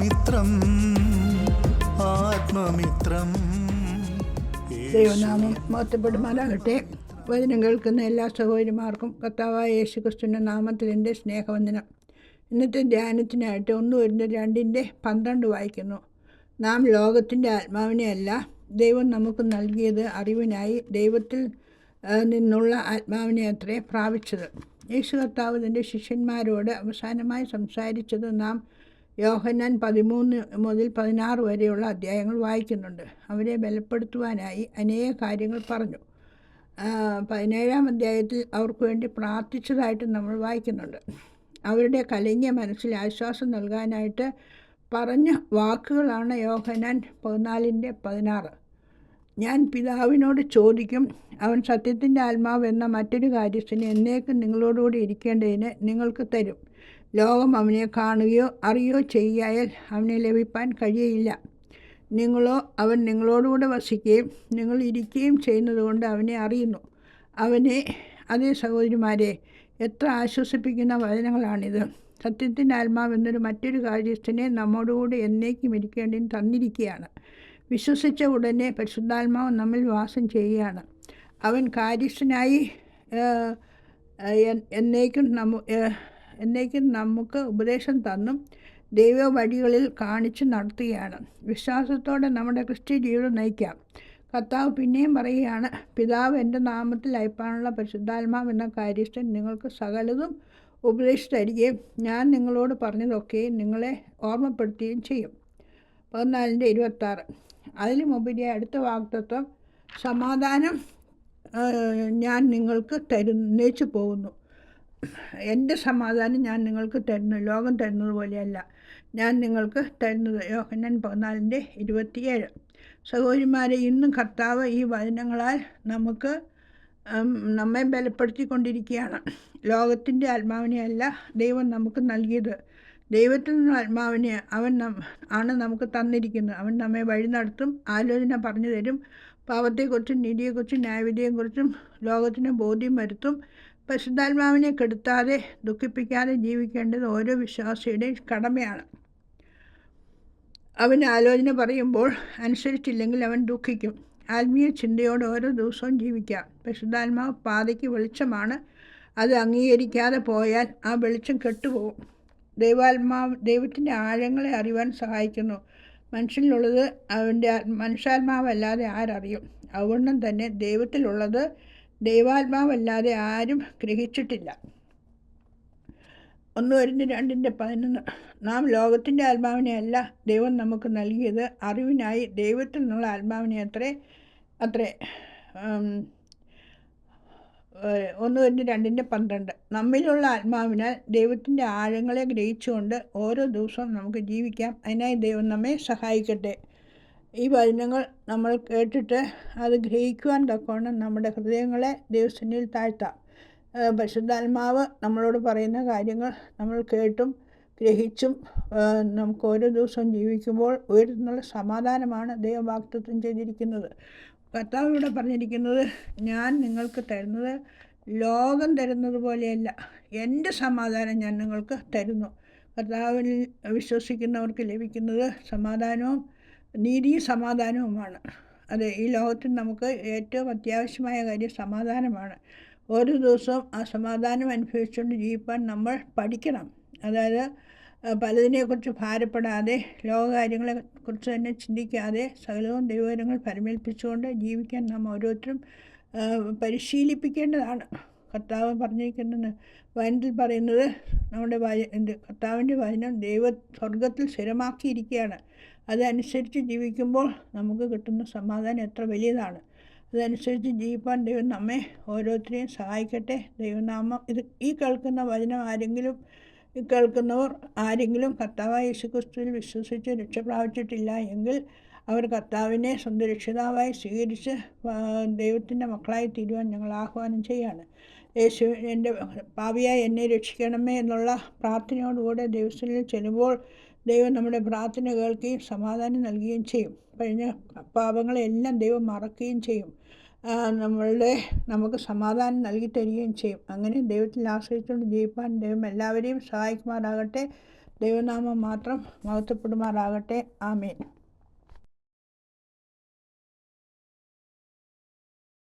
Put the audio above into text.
ആത്മമിത്രം ആത്മമിത്രം. ദൈവനാമം മഹത്വപ്പെടുമാറാകട്ടെ വചനം കേൾക്കുന്ന എല്ലാ സഹോദരിമാർക്കും കർത്താവായ യേശു ക്രിസ്തുവിന്റെ നാമത്തിൽ എന്റെ സ്നേഹവന്ദനം. ഇന്നത്തെ ധ്യാനത്തിനായിട്ട് ഒന്ന് വരുന്ന രണ്ടിന്റെ പന്ത്രണ്ട് വായിക്കുന്നു. നാം ലോകത്തിന്റെ ആത്മാവിനെ അല്ല ദൈവം നമുക്ക് നൽകിയത് അറിവിനായി ദൈവത്തിൽ നിന്നുള്ള ആത്മാവിനെ അത്രേ പ്രാപിച്ചത്. യേശു കർത്താവ് തന്റെ ശിഷ്യന്മാരോട് അവസാനമായി സംസാരിച്ചത് നാം യോഹന്നാൻ പതിമൂന്ന് മുതൽ പതിനാറ് വരെയുള്ള അധ്യായങ്ങൾ വായിക്കുന്നുണ്ട്. അവരെ ബലപ്പെടുത്തുവാനായി അനേക കാര്യങ്ങൾ പറഞ്ഞു. പതിനേഴാം അധ്യായത്തിൽ അവർക്ക് വേണ്ടി പ്രാർത്ഥിച്ചതായിട്ട് നമ്മൾ വായിക്കുന്നുണ്ട്. അവരുടെ കലങ്ങിയ മനസ്സിൽ ആശ്വാസം നൽകാനായിട്ട് പറഞ്ഞ വാക്കുകളാണ് യോഹനാൻ പതിനാലിന്റെ പതിനാറ്. ഞാൻ പിതാവിനോട് ചോദിക്കും അവൻ സത്യത്തിന്റെ ആത്മാവ് എന്ന മറ്റൊരു കാര്യത്തിന് എന്നേക്കും നിങ്ങളോടുകൂടി ഇരിക്കേണ്ടതിന് നിങ്ങൾക്ക് തരും. ലോകം അവനെ കാണുകയോ അറിയോ ചെയ്യായാൽ അവനെ ലഭിപ്പാൻ കഴിയയില്ല. നിങ്ങളോ അവൻ നിങ്ങളോടുകൂടെ വസിക്കുകയും നിങ്ങൾ ഇരിക്കുകയും ചെയ്യുന്നതുകൊണ്ട് അവനെ അറിയുന്നു. അവനെ അതേ സഹോദരിമാരെ എത്ര ആശ്വസിപ്പിക്കുന്ന വചനങ്ങളാണിത്. സത്യത്തിന്റെ ആത്മാവെന്നൊരു മറ്റൊരു കാര്യസ്ഥനെ നമ്മോടുകൂടി എന്നേക്കും ഇരിക്കേണ്ടി തന്നിരിക്കുകയാണ്. വിശ്വസിച്ച ഉടനെ പരിശുദ്ധാത്മാവ് നമ്മിൽ വാസം ചെയ്യുകയാണ്. അവൻ കാര്യസ്ഥനായി എന്നേക്കും നമ്മ എന്നേക്കും നമുക്ക് ഉപദേശം തന്നും ദൈവ വഴികളിൽ കാണിച്ചു നടത്തുകയാണ്. വിശ്വാസത്തോടെ നമ്മുടെ ക്രിസ്ത്യ ജീവിതം നയിക്കാം. കർത്താവ് പിന്നെയും പറയുകയാണ് പിതാവ് എന്റെ നാമത്തിൽ അയപ്പാനുള്ള പരിശുദ്ധാത്മാവ് എന്ന കാര്യസ്ഥൻ നിങ്ങൾക്ക് സകലതും ഉപദേശിച്ചു തരികയും ഞാൻ നിങ്ങളോട് പറഞ്ഞതൊക്കെയും നിങ്ങളെ ഓർമ്മപ്പെടുത്തുകയും ചെയ്യും. പതിനാലിന്റെ ഇരുപത്താറ്. അതിലുമുപരി അടുത്ത വാക്തത്വം സമാധാനം ഞാൻ നിങ്ങൾക്ക് തരുന്നേച്ചു പോകുന്നു എന്റെ സമാധാനം ഞാൻ നിങ്ങൾക്ക് തരുന്നു. ലോകം തരുന്നത് പോലെയല്ല. ഞാൻ നിങ്ങൾക്ക് തരുന്നത് യോഹന്നാൻ പതിനാലിന്റെ ഇരുപത്തിയേഴ്. സഹോദരിമാരെ ഇന്നും കർത്താവ് ഈ വചനങ്ങളാൽ നമുക്ക് നമ്മെ ബലപ്പെടുത്തിക്കൊണ്ടിരിക്കുകയാണ്. ലോകത്തിന്റെ ആത്മാവിനെയല്ല ദൈവം നമുക്ക് നൽകിയത്. ദൈവത്തിൽ നിന്ന് ആത്മാവിനെ അവൻ ആണ് നമുക്ക് തന്നിരിക്കുന്നത്. അവൻ നമ്മെ വഴി നടത്തും ആലോചന പറഞ്ഞു തരും. പാവത്തെക്കുറിച്ചും നീതിയെക്കുറിച്ചും ന്യായവിധിയെക്കുറിച്ചും ലോകത്തിന് ബോധ്യം വരുത്തും. പരിശുദ്ധാത്മാവിനെ കെടുത്താതെ ദുഃഖിപ്പിക്കാതെ ജീവിക്കേണ്ടത് ഓരോ വിശ്വാസിയുടെയും കടമയാണ്. അവൻ ആലോചന പറയുമ്പോൾ അനുസരിച്ചില്ലെങ്കിൽ അവൻ ദുഃഖിക്കും. ആത്മീയ ചിന്തയോടെ ഓരോ ദിവസവും ജീവിക്കാം. പരിശുദ്ധാത്മാവ് പാതയ്ക്ക് വെളിച്ചമാണ്. അത് അംഗീകരിക്കാതെ പോയാൽ ആ വെളിച്ചം കെട്ടുപോകും. ദൈവാത്മാവ് ദൈവത്തിന്റെ ആഴങ്ങളെ അറിയുവാൻ സഹായിക്കുന്നു. മനുഷ്യനിലുള്ളത് അവന്റെ മനുഷ്യാത്മാവല്ലാതെ ആരറിയും. അതുകൊണ്ടും തന്നെ ദൈവത്തിലുള്ളത് ദൈവാത്മാവല്ലാതെ ആരും ഗ്രഹിച്ചിട്ടില്ല. ഒന്ന് വരുന്ന രണ്ടിന്റെ പതിനൊന്ന്. നാം ലോകത്തിന്റെ ആത്മാവിനെയല്ല ദൈവം നമുക്ക് നൽകിയത്. അറിവിനായി ദൈവത്തിൽ നിന്നുള്ള ആത്മാവിനെ അത്രേ അത്രേ ഒന്ന് വരുന്ന രണ്ടിന്റെ പന്ത്രണ്ട്. നമ്മിലുള്ള ആത്മാവിനാൽ ദൈവത്തിന്റെ ആഴങ്ങളെ ഗ്രഹിച്ചുകൊണ്ട് ഓരോ ദിവസവും നമുക്ക് ജീവിക്കാം. അതിനായി ദൈവം നമ്മെ സഹായിക്കട്ടെ. ഈ വചനങ്ങൾ നമ്മൾ കേട്ടിട്ട് അത് ഗ്രഹിക്കുവാൻ തക്കവണ്ണം നമ്മുടെ ഹൃദയങ്ങളെ ദൈവസന്നിധിയിൽ താഴ്ത്താം. പരിശുദ്ധാത്മാവ് നമ്മളോട് പറയുന്ന കാര്യങ്ങൾ നമ്മൾ കേട്ടും ഗ്രഹിച്ചും നമുക്ക് ഓരോ ദിവസവും ജീവിക്കുമ്പോൾ ഉയരുന്നുള്ള സമാധാനമാണ് ദൈവവാക്തത്വം ചെയ്തിരിക്കുന്നത്. കർത്താവ് ഇവിടെ പറഞ്ഞിരിക്കുന്നത് ഞാൻ നിങ്ങൾക്ക് തരുന്നത് ലോകം തരുന്നത് പോലെയല്ല എന്റെ സമാധാനം ഞാൻ നിങ്ങൾക്ക് തരുന്നു. കർത്താവിൽ വിശ്വസിക്കുന്നവർക്ക് ലഭിക്കുന്നത് സമാധാനവും നീതിയും സമാധാനവുമാണ്. അതെ ഈ ലോകത്തിൽ നമുക്ക് ഏറ്റവും അത്യാവശ്യമായ കാര്യം സമാധാനമാണ്. ഓരോ ദിവസവും ആ സമാധാനം അനുഭവിച്ചുകൊണ്ട് ജീവിക്കാൻ നമ്മൾ പഠിക്കണം. അതായത് പലതിനെക്കുറിച്ച് ഭാരപ്പെടാതെ ലോകകാര്യങ്ങളെ കുറിച്ച് തന്നെ ചിന്തിക്കാതെ സകലവും ദൈവകരങ്ങൾ പരിമേൽപ്പിച്ചുകൊണ്ട് ജീവിക്കാൻ നാം ഓരോരുത്തരും പരിശീലിപ്പിക്കേണ്ടതാണ്. കർത്താവ് പറഞ്ഞിരിക്കുന്നത് വചനത്തിൽ പറയുന്നത് നമ്മുടെ വച കർത്താവിന്റെ വചനം ദൈവ സ്വർഗത്തിൽ സ്ഥിരമാക്കിയിരിക്കുകയാണ്. അതനുസരിച്ച് ജീവിക്കുമ്പോൾ നമുക്ക് കിട്ടുന്ന സമാധാനം എത്ര വലിയതാണ്. അതനുസരിച്ച് ജീവിപ്പാൻ ദൈവം നമ്മെ ഓരോരുത്തരെയും സഹായിക്കട്ടെ. ദൈവനാമം ഇത് ഈ കേൾക്കുന്ന വചനം ആരെങ്കിലും കേൾക്കുന്നവർ ആരെങ്കിലും കർത്താവായ യേശുക്രിസ്തുവിൽ വിശ്വസിച്ച് രക്ഷ പ്രാപിച്ചിട്ടില്ല എങ്കിൽ അവർ കർത്താവിനെ സ്വന്തം രക്ഷിതാവായി സ്വീകരിച്ച് ദൈവത്തിന്റെ മക്കളായി തീരുവാൻ ഞങ്ങൾ ആഹ്വാനം ചെയ്യാണ്. യേശു എന്റെ ഭാവിയായി എന്നെ രക്ഷിക്കണമേ എന്നുള്ള പ്രാർത്ഥനയോടുകൂടെ ദൈവസ്ഥനിൽ ചെല്ലുമ്പോൾ ദൈവം നമ്മുടെ പ്രാർത്ഥന കേൾക്കുകയും സമാധാനം നൽകുകയും ചെയ്യും. കഴിഞ്ഞ പാപങ്ങളെല്ലാം ദൈവം മറക്കുകയും ചെയ്യും. നമ്മളുടെ നമുക്ക് സമാധാനം നൽകി തരികയും ചെയ്യും. അങ്ങനെ ദൈവത്തിൽ ആശ്രയിച്ചുകൊണ്ട് ജീവിപ്പാൻ ദൈവം എല്ലാവരെയും സഹായിക്കുമാറാകട്ടെ. ദൈവനാമം മാത്രം മഹത്വപ്പെടുമാറാകട്ടെ. ആമേൻ.